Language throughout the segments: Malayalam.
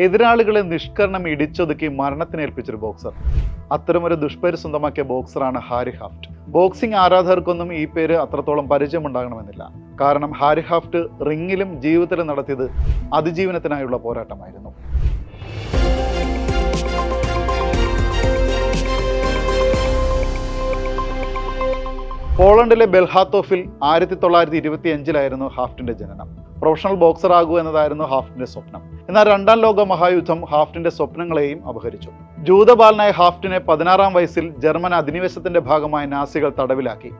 എതിരാളികളെ നിഷ്കരണം ഇടിച്ചൊതുക്കി മരണത്തിനേൽപ്പിച്ചൊരു ബോക്സർ അത്തരമൊരു ദുഷ്പേര് സ്വന്തമാക്കിയ ബോക്സറാണ് ഹാരി ഹാഫ്റ്റ്. ബോക്സിംഗ് ആരാധകർക്കൊന്നും ഈ പേര് അത്രത്തോളം പരിചയമുണ്ടാകണമെന്നില്ല. കാരണം ഹാരി ഹാഫ്റ്റ് റിങ്ങിലും ജീവിതത്തിലും നടത്തിയത് അതിജീവനത്തിനായുള്ള പോരാട്ടമായിരുന്നു. പോളണ്ടിലെ ബെൽഹാത്തോഫിൽ ആയിരത്തി തൊള്ളായിരത്തി ഇരുപത്തി അഞ്ചിലായിരുന്നു ഹാഫ്റ്റിന്റെ ജനനം. പ്രൊഫഷണൽ ബോക്സർ ആകൂ എന്നതായിരുന്നു ഹാഫ്റ്റിന്റെ സ്വപ്നം. എന്നാൽ രണ്ടാം ലോക മഹായുദ്ധം ഹാഫ്റ്റിന്റെ സ്വപ്നങ്ങളെയും അപഹരിച്ചു. ജൂതബാലനായ ഹാഫ്റ്റിനെ പതിനാറാം വയസ്സിൽ ജർമ്മൻ അധിനിവേശത്തിന്റെ ഭാഗമായ നാസികൾ തടവിലാക്കി.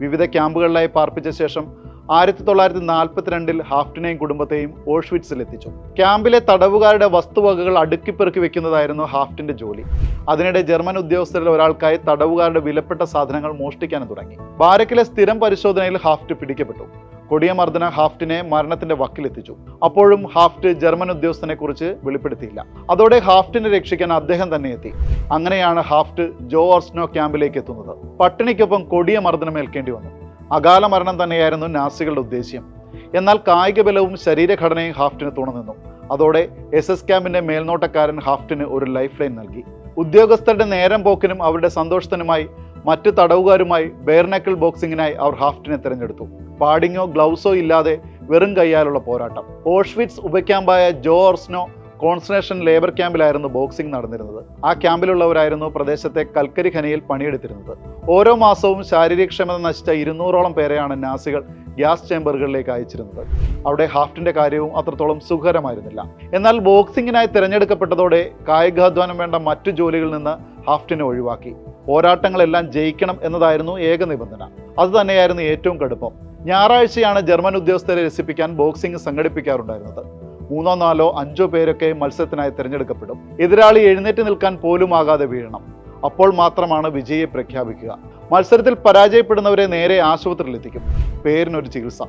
വിവിധ ക്യാമ്പുകളിലായി പാർപ്പിച്ച ശേഷം ആയിരത്തി തൊള്ളായിരത്തി നാൽപ്പത്തിരണ്ടിൽ ഹാഫ്റ്റിനെയും കുടുംബത്തെയും ഓഷ്വിറ്റ്സിൽ എത്തിച്ചു ക്യാമ്പിലെ തടവുകാരുടെ വസ്തുവകകൾ അടുക്കിപ്പെറുക്കി വെക്കുന്നതായിരുന്നു ഹാഫ്റ്റിന്റെ ജോലി. അതിനിടെ ജർമ്മൻ ഉദ്യോഗസ്ഥരിൽ ഒരാൾക്കായി തടവുകാരുടെ വിലപ്പെട്ട സാധനങ്ങൾ മോഷ്ടിക്കാനും തുടങ്ങി. ബാരക്കിലെ സ്ഥിരം പരിശോധനയിൽ ഹാഫ്റ്റ് പിടിക്കപ്പെട്ടു. കൊടിയ മർദ്ദന ഹാഫ്റ്റിനെ മരണത്തിന്റെ വക്കിലെത്തിച്ചു. അപ്പോഴും ഹാഫ്റ്റ് ജർമ്മൻ ഉദ്യോഗസ്ഥനെ കുറിച്ച് വെളിപ്പെടുത്തിയില്ല. അതോടെ ഹാഫ്റ്റിനെ രക്ഷിക്കാൻ അദ്ദേഹം തന്നെ എത്തി. അങ്ങനെയാണ് ഹാഫ്റ്റ് ജോ ഓർസ്നോ ക്യാമ്പിലേക്ക് എത്തുന്നത്. പട്ടിണിക്കൊപ്പം കൊടിയ മർദ്ദനം ഏൽക്കേണ്ടി വന്നു. അകാല മരണം തന്നെയായിരുന്നു നാസികളുടെ ഉദ്ദേശ്യം. എന്നാൽ കായിക ബലവും ശരീരഘടനയും ഹാഫ്റ്റിന് തുണനിന്നു അതോടെ എസ് എസ് ക്യാമ്പിന്റെ മേൽനോട്ടക്കാരൻ ഹാഫ്റ്റിന് ഒരു ലൈഫ് ലൈൻ നൽകി. ഉദ്യോഗസ്ഥരുടെ നേരം പോക്കിനും അവരുടെ സന്തോഷത്തിനുമായി മറ്റു തടവുകാരുമായി ബെയർനക്കിൾ ബോക്സിങ്ങിനായി അവർ ഹാഫ്റ്റിനെ തിരഞ്ഞെടുത്തു. പാഡിങ്ങോ ഗ്ലൗസോ ഇല്ലാതെ വെറും കൈയാലുള്ള പോരാട്ടം. ഓഷ്വിറ്റ്സ് ഉപക്യാമ്പായ ജോ ഓർസ്നോ കോൺസെൻട്രേഷൻ ലേബർ ക്യാമ്പിലായിരുന്നു ബോക്സിംഗ് നടന്നിരുന്നത്. ആ ക്യാമ്പിലുള്ളവരായിരുന്നു പ്രദേശത്തെ കൽക്കരി ഖനിയിൽ പണിയെടുത്തിരുന്നത്. ഓരോ മാസവും ശാരീരികക്ഷമത നശിച്ച ഇരുന്നൂറോളം പേരെയാണ് നാസികൾ ഗ്യാസ് ചേംബറുകളിലേക്ക് അയച്ചിരുന്നത്. അവിടെ ഹാഫ്റ്റിന്റെ കാര്യവും അത്രത്തോളം സുഖകരമായിരുന്നില്ല. എന്നാൽ ബോക്സിങ്ങിനായി തിരഞ്ഞെടുക്കപ്പെട്ടതോടെ കായികാധ്വാനം വേണ്ട മറ്റു ജോലികളിൽ നിന്ന് ഹാഫ്റ്റിനെ ഒഴിവാക്കി. പോരാട്ടങ്ങളെല്ലാം ജയിക്കണം എന്നതായിരുന്നു ഏക നിബന്ധന. അത് തന്നെയായിരുന്നു ഏറ്റവും കടുപ്പം. ഞായറാഴ്ചയാണ് ജർമ്മൻ ഉദ്യോഗസ്ഥരെ രസിപ്പിക്കാൻ ബോക്സിംഗ് സംഘടിപ്പിക്കാറുണ്ടായിരുന്നത്. മൂന്നോ നാലോ അഞ്ചോ പേരൊക്കെ മത്സരത്തിനായി തിരഞ്ഞെടുക്കപ്പെടും. എതിരാളി എഴുന്നേറ്റ് നിൽക്കാൻ പോലും ആകാതെ വീഴണം. അപ്പോൾ മാത്രമാണ് വിജയെ പ്രഖ്യാപിക്കുക. മത്സരത്തിൽ പരാജയപ്പെടുന്നവരെ നേരെ ആശുപത്രിയിൽ എത്തിക്കും പേരിനൊരു ചികിത്സ.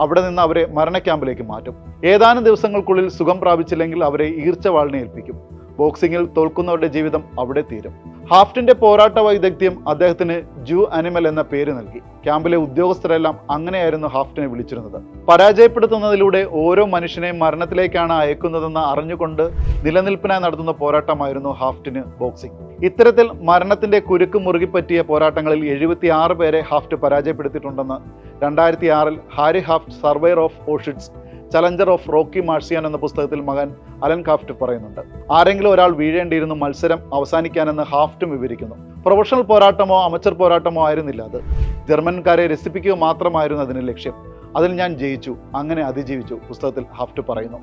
അവിടെ നിന്ന് അവരെ മരണ ക്യാമ്പിലേക്ക് മാറ്റും. ഏതാനും ദിവസങ്ങൾക്കുള്ളിൽ സുഖം പ്രാപിച്ചില്ലെങ്കിൽ അവരെ ഈർച്ചവാളിനെ ഏൽപ്പിക്കും. ബോക്സിംഗിൽ തോൽക്കുന്നവരുടെ ജീവിതം അവിടെ തീരും. ഹാഫ്റ്റിന്റെ പോരാട്ട വൈദഗ്ധ്യം അദ്ദേഹത്തിന് ജൂ അനിമൽ എന്ന പേര് നൽകി. ക്യാമ്പിലെ ഉദ്യോഗസ്ഥരെല്ലാം അങ്ങനെയായിരുന്നു ഹാഫ്റ്റിനെ വിളിച്ചിരുന്നത്. പരാജയപ്പെടുത്തുന്നതിലൂടെ ഓരോ മനുഷ്യനെയും മരണത്തിലേക്കാണ് അയക്കുന്നതെന്ന് അറിഞ്ഞുകൊണ്ട് നിലനിൽപ്പിനായി നടത്തുന്ന പോരാട്ടമായിരുന്നു ഹാഫ്റ്റിന് ബോക്സിംഗ്. ഇത്തരത്തിൽ മരണത്തിന്റെ കുരുക്ക് മുറുകിപ്പറ്റിയ പോരാട്ടങ്ങളിൽ എഴുപത്തി ആറ് പേരെ ഹാഫ്റ്റ് പരാജയപ്പെടുത്തിയിട്ടുണ്ടെന്ന് രണ്ടായിരത്തി ആറിൽ Harry Haft survivor of Auschwitz challenger of Rocky Marciano എന്ന പുസ്തകത്തിൽ മകൻ അലൻ കാഫ്റ്റ് പറയുന്നുണ്ട്. ആരെങ്കിലും ഒരാൾ വീഴേണ്ടിയിരുന്നു മത്സരം അവസാനിക്കാനെന്ന് ഹാഫ്റ്റും വിവരിക്കുന്നു. പ്രൊഫഷണൽ പോരാട്ടമോ അമച്ചർ പോരാട്ടമോ ആയിരുന്നില്ല അത്. ജർമ്മൻകാരെ രസിപ്പിക്കുക മാത്രമായിരുന്നു അതിന് ലക്ഷ്യം. അതിൽ ഞാൻ ജയിച്ചു അങ്ങനെ അതിജീവിച്ചു പുസ്തകത്തിൽ ഹാഫ്റ്റ് പറയുന്നു.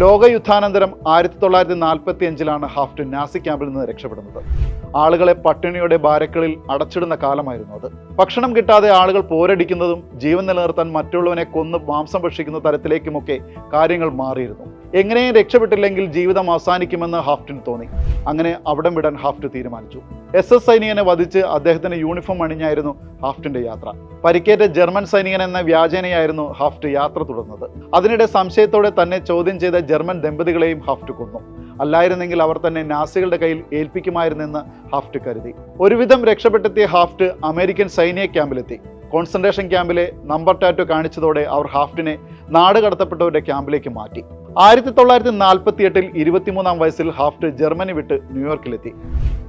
ലോകയുദ്ധാനന്തരം ആയിരത്തി തൊള്ളായിരത്തി നാൽപ്പത്തി അഞ്ചിലാണ് ഹാഫ്റ്റ് നാസി ക്യാമ്പിൽ നിന്ന് രക്ഷപ്പെടുന്നത്. ആളുകളെ പട്ടിണിയുടെ ബാരക്കളിൽ അടച്ചിടുന്ന കാലമായിരുന്നു അത്. ഭക്ഷണം കിട്ടാതെ ആളുകൾ പോരടിക്കുന്നതും ജീവൻ നിലനിർത്താൻ മറ്റുള്ളവനെ കൊന്ന് മാംസം ഭക്ഷിക്കുന്ന തരത്തിലേക്കുമൊക്കെ കാര്യങ്ങൾ മാറിയിരുന്നു. എങ്ങനെയും രക്ഷപ്പെട്ടില്ലെങ്കിൽ ജീവിതം അവസാനിക്കുമെന്ന് ഹാഫ്റ്റിന് തോന്നി. അങ്ങനെ അവിടം വിടാൻ ഹാഫ്റ്റ് തീരുമാനിച്ചു. എസ് എസ് സൈനികനെ വധിച്ച് അദ്ദേഹത്തിന് യൂണിഫോം അണിഞ്ഞായിരുന്നു ഹാഫ്റ്റിന്റെ യാത്ര. പരിക്കേറ്റ ജർമ്മൻ സൈനികൻ എന്ന വ്യാജേനയായിരുന്നു ഹാഫ്റ്റ് യാത്ര തുടർന്നത്. അതിനിടെ സംശയത്തോടെ തന്നെ ചോദ്യം ചെയ്ത ജർമ്മൻ ദമ്പതികളെയും ഹാഫ്റ്റ് കൊന്നു. അല്ലായിരുന്നെങ്കിൽ അവർ തന്നെ നാസികളുടെ കയ്യിൽ ഏൽപ്പിക്കുമായിരുന്നെന്ന് ഹാഫ്റ്റ് കരുതി. ഒരുവിധം രക്ഷപ്പെട്ടെത്തിയ ഹാഫ്റ്റ് അമേരിക്കൻ സൈനിക ക്യാമ്പിലെത്തി. കോൺസെൻട്രേഷൻ ക്യാമ്പിലെ നമ്പർ ടാറ്റോ കാണിച്ചതോടെ അവർ ഹാഫ്റ്റിനെ നാട് കടത്തപ്പെട്ടവരുടെ ക്യാമ്പിലേക്ക് മാറ്റി. ആയിരത്തി തൊള്ളായിരത്തി നാൽപ്പത്തി എട്ടിൽ ഇരുപത്തിമൂന്നാം വയസ്സിൽ ഹാഫ്റ്റ് ജർമ്മനി വിട്ട് ന്യൂയോർക്കിലെത്തി.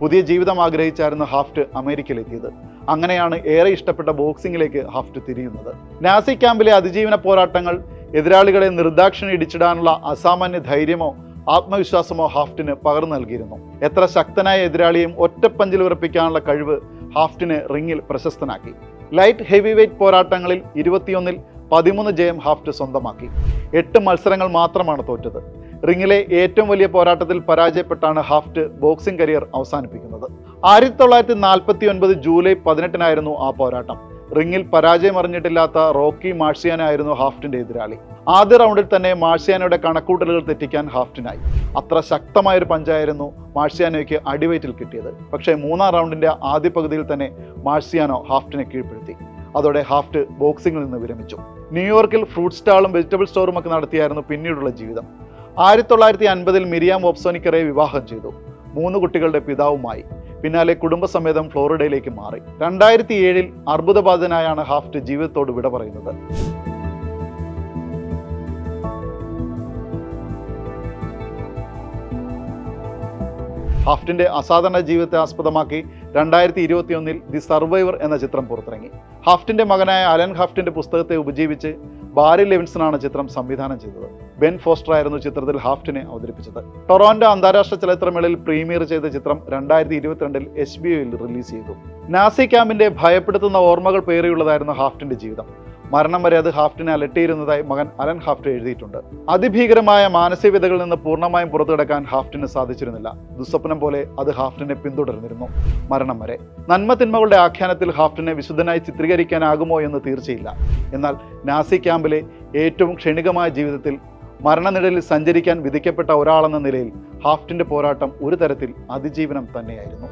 പുതിയ ജീവിതം ആഗ്രഹിച്ചായിരുന്നു ഹാഫ്റ്റ് അമേരിക്കയിലെത്തിയത്. അങ്ങനെയാണ് ഏറെ ഇഷ്ടപ്പെട്ട ബോക്സിംഗിലേക്ക് ഹാഫ്റ്റ് തിരിയുന്നത്. നാസി ക്യാമ്പിലെ അതിജീവന പോരാട്ടങ്ങൾ എതിരാളികളെ നിർദാക്ഷിണി ഇടിച്ചിടാനുള്ള അസാമാന്യ ധൈര്യമോ ആത്മവിശ്വാസമോ ഹാഫ്റ്റിന് പകർന്നു നൽകിയിരുന്നു. എത്ര ശക്തനായ എതിരാളിയും ഒറ്റപ്പഞ്ചിൽ ഉറപ്പിക്കാനുള്ള കഴിവ് ഹാഫ്റ്റിനെ റിങ്ങിൽ പ്രശസ്തനാക്കി. ലൈറ്റ് ഹെവി വെയ്റ്റ് പോരാട്ടങ്ങളിൽ ഇരുപത്തിയൊന്നിൽ പതിമൂന്ന് ജയം ഹാഫ്റ്റ് സ്വന്തമാക്കി. എട്ട് മത്സരങ്ങൾ മാത്രമാണ് തോറ്റത്. റിങ്ങിലെ ഏറ്റവും വലിയ പോരാട്ടത്തിൽ പരാജയപ്പെട്ടാണ് ഹാഫ്റ്റ് ബോക്സിംഗ് കരിയർ അവസാനിപ്പിക്കുന്നത്. ആയിരത്തി തൊള്ളായിരത്തി നാൽപ്പത്തി ഒൻപത് ജൂലൈ പതിനെട്ടിനായിരുന്നു ആ പോരാട്ടം. റിങ്ങിൽ പരാജയം അറിഞ്ഞിട്ടില്ലാത്ത റോക്കി മാർഷിയാനായിരുന്നു ഹാഫ്റ്റിന്റെ എതിരാളി. ആദ്യ റൗണ്ടിൽ തന്നെ മാർഷിയാനോയുടെ കണക്കൂട്ടലുകൾ തെറ്റിക്കാൻ ഹാഫ്റ്റിനായി അത്ര ശക്തമായൊരു പഞ്ചായിരുന്നു മാർഷിയാനോയ്ക്ക് അടിവയറ്റിൽ കിട്ടിയത്. പക്ഷേ മൂന്നാം റൗണ്ടിന്റെ ആദ്യ പകുതിയിൽ തന്നെ മാർഷിയാനോ ഹാഫ്റ്റിനെ കീഴ്പ്പെടുത്തി. അതോടെ ഹാഫ്റ്റ് ബോക്സിംഗിൽ നിന്ന് വിരമിച്ചു. ന്യൂയോർക്കിൽ ഫ്രൂട്ട് സ്റ്റാളും വെജിറ്റബിൾ സ്റ്റോറും ഒക്കെ നടത്തിയായിരുന്നു പിന്നീടുള്ള ജീവിതം. ആയിരത്തി തൊള്ളായിരത്തി അൻപതിൽ മിരിയാം ഓപ്സോനിക്കറെ വിവാഹം ചെയ്തു. മൂന്ന് കുട്ടികളുടെ പിതാവുമായി. പിന്നാലെ കുടുംബസമേതം ഫ്ലോറിഡയിലേക്ക് മാറി. രണ്ടായിരത്തി ഏഴിൽ അർബുദബാധിതനായാണ് ഹാഫ്റ്റ് ജീവിതത്തോട് വിട പറയുന്നത്. ഹാഫ്റ്റിന്റെ അസാധാരണ ജീവിതത്തെ ആസ്പദമാക്കി രണ്ടായിരത്തി ഇരുപത്തിയൊന്നിൽ ദി സർവൈവർ എന്ന ചിത്രം പുറത്തിറങ്ങി. ഹാഫ്റ്റിന്റെ മകനായ അലൻ ഹാഫ്റ്റിന്റെ പുസ്തകത്തെ ഉപജീവിച്ച് ബാരി ലെവിൻസണാണ് ചിത്രം സംവിധാനം ചെയ്തത്. ബെൻ ഫോസ്റ്റർ ആയിരുന്നു ചിത്രത്തിൽ ഹാഫ്റ്റിനെ അവതരിപ്പിച്ചത്. ടൊറോന്റോ അന്താരാഷ്ട്ര ചലച്ചിത്രമേളയിൽ പ്രീമിയർ ചെയ്ത ചിത്രം രണ്ടായിരത്തി ഇരുപത്തിരണ്ടിൽ എസ് ബി ഒയിൽ റിലീസ് ചെയ്തു. നാസി ക്യാമ്പിന്റെ ഭയപ്പെടുത്തുന്ന ഓർമ്മകൾ പേറിയുള്ളതായിരുന്നു ഹാഫ്റ്റിന്റെ ജീവിതം. മരണം വരെ അത് ഹാഫ്റ്റിനെ അലട്ടിയിരുന്നതായി മകൻ അലൻ ഹാഫ്റ്റ് എഴുതിയിട്ടുണ്ട്. അതിഭീകരമായ മാനസികതകളിൽ നിന്ന് പൂർണമായും പുറത്തു കിടക്കാൻ ഹാഫ്റ്റിന് സാധിച്ചിരുന്നില്ല. ദുസ്വപ്നം പോലെ അത് ഹാഫ്റ്റിനെ പിന്തുടർന്നിരുന്നു മരണം വരെ. നന്മ തിന്മകളുടെ ആഖ്യാനത്തിൽ ഹാഫ്റ്റിനെ വിശുദ്ധനായി ചിത്രീകരിക്കാനാകുമോ എന്ന് തീർച്ചയില്ല. എന്നാൽ നാസി ക്യാമ്പിലെ ഏറ്റവും ക്ഷണികമായ ജീവിതത്തിൽ മരണനിഴലിൽ സഞ്ചരിക്കാൻ വിധിക്കപ്പെട്ട ഒരാളെന്ന നിലയിൽ ഹാഫ്റ്റിന്റെ പോരാട്ടം ഒരു തരത്തിൽ അതിജീവനം തന്നെയായിരുന്നു.